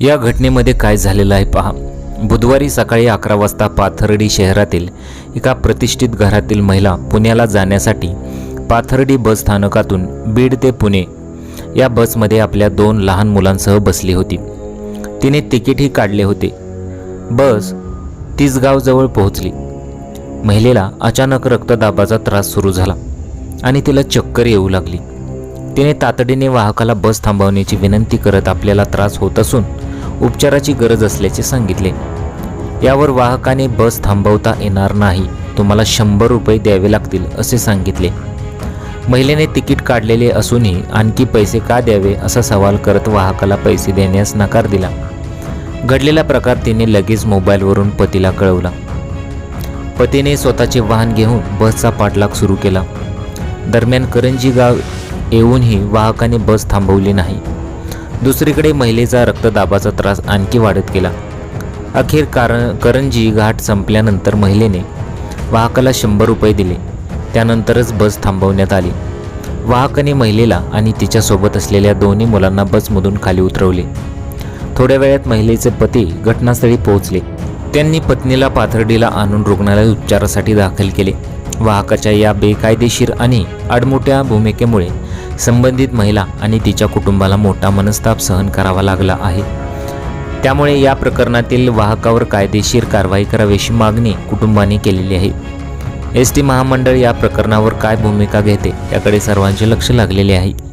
या घटनेमध्ये काय झालेलं आहे पहा. बुधवारी सकाळी अकरा वाजता पाथर्डी शहरातील एका प्रतिष्ठित घरातील महिला पुण्याला जाण्यासाठी पाथर्डी बस स्थानकातून बीड ते पुणे या बसमध्ये आपल्या दोन लहान मुलांसह बसली होती. तिने तिकीटही काढले होते. बस तिसगावजवळ पोहोचली. महिलेला अचानक रक्तदाबाचा त्रास सुरू झाला आणि तिला चक्कर येऊ लागली. तिने तातडीने वाहकाला बस थांबवण्याची विनंती करत आपल्याला त्रास होत असून उपचाराची गरज असल्याचे सांगितले. यावर वाहकाने बस थांबवता येणार नाही. तुम्हाला शंभर रुपये द्यावे लागतील असे सांगितले. महिलेने तिकीट काढलेले असूनही आणखी पैसे का द्यावे असा सवाल करत वाहकाला पैसे देण्यास नकार दिला. घडलेला प्रकार तिने लगेच मोबाईलवरून पतीला कळवला. पतीने स्वतःचे वाहन घेऊन बसचा पाठलाग सुरू केला. दरम्यान करंजी गाव येऊनही वाहकाने बस थांबवली नाही. दुसरीकडे महिलेचा रक्तदाबाचा त्रास आणखी वाढत गेला. अखेर कार करंजी घाट संपल्यानंतर महिलेने वाहकाला शंभर रुपये दिले. त्यानंतरच बस थांबवण्यात आली. वाहकाने महिलेला आणि तिच्यासोबत असलेल्या दोन्ही मुलांना बसमधून खाली उतरवले. थोड्या वेळात महिलेचे पती घटनास्थळी पोहोचले. त्यांनी पत्नीला पाथर्डीला आणून रुग्णालयात उपचारासाठी दाखल केले. वाहकाच्या या बेकायदेशीर आणि आडमोठ्या भूमिकेमुळे संबंधित महिला आणि तिच्या कुटुंबाला मोठा मनस्ताप सहन करावा लागला आहे. त्यामुळे या प्रकरणातील वाहकावर कायदेशीर कारवाई करावी अशी मागणी कुटुंबाने केलेली आहे. एस टी महामंडळ या प्रकरणावर काय भूमिका घेते याकडे सर्वांचे लक्ष लागलेले आहे.